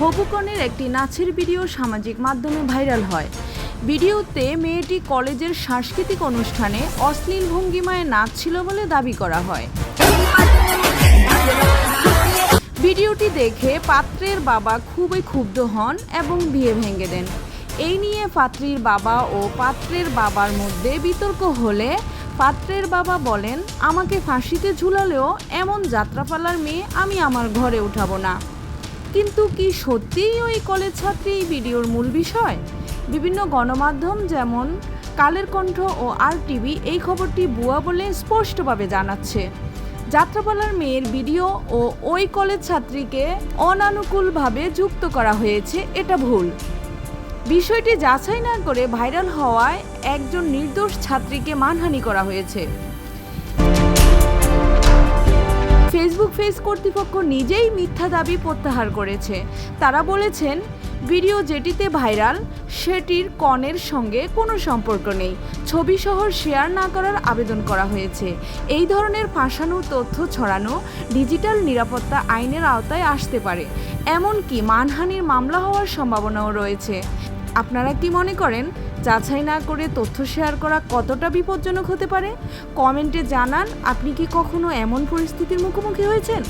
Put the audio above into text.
হবুকনের একটি নাচের ভিডিও সামাজিক মাধ্যমে ভাইরাল হয়। ভিডিওতে মেয়েটি কলেজের সাংস্কৃতিক অনুষ্ঠানে অশ্লীল ভঙ্গিমায় নাচছিল বলে দাবি করা হয়। ভিডিওটি দেখে পাত্রের বাবা খুবই ক্ষুব্ধ হন এবং বিয়ে ভেঙে দেন। এই নিয়ে পাত্রীর বাবা ও পাত্রের বাবার মধ্যে বিতর্ক হলে পাত্রের বাবা বলেন, আমাকে ফাঁসিতে ঝুলালেও এমন যাত্রাপালার মেয়ে আমি আমার ঘরে উঠাবো না। কিন্তু কি সত্যিই ওই কলেজ ছাত্রী ভিডিওর মূল বিষয়? বিভিন্ন গণমাধ্যম যেমন কালের কণ্ঠ ও আর টিভি এই খবরটি বুয়া বলে স্পষ্টভাবে জানাচ্ছে। যাত্রাপালার মেয়ের ভিডিও ও ওই কলেজ ছাত্রীকে অনানুকূলভাবে যুক্ত করা হয়েছে, এটা ভুল। বিষয়টি যাচাই না করে ভাইরাল হওয়ায় একজন নির্দোষ ছাত্রীকে মানহানি করা হয়েছে। ফেসবুক পেজ কর্তৃপক্ষ নিজেই মিথ্যা দাবি প্রত্যাহার করেছে। তারা বলেছেন, ভিডিও যেটিতে ভাইরাল, সেটির কনের সঙ্গে কোনো সম্পর্ক নেই। ছবি সহ শেয়ার না করার আবেদন করা হয়েছে। এই ধরনের ফাঁসানো তথ্য ছড়ানো ডিজিটাল নিরাপত্তা আইনের আওতায় আসতে পারে। এমনকি মানহানির মামলা হওয়ার সম্ভাবনাও রয়েছে। আপনারা কি মনে করেন, যাচাই না করে তথ্য শেয়ার করা কতটা বিপজ্জনক হতে পারে? কমেন্টে জানান, আপনি কি কখনো এমন পরিস্থিতির মুখোমুখি হয়েছেন?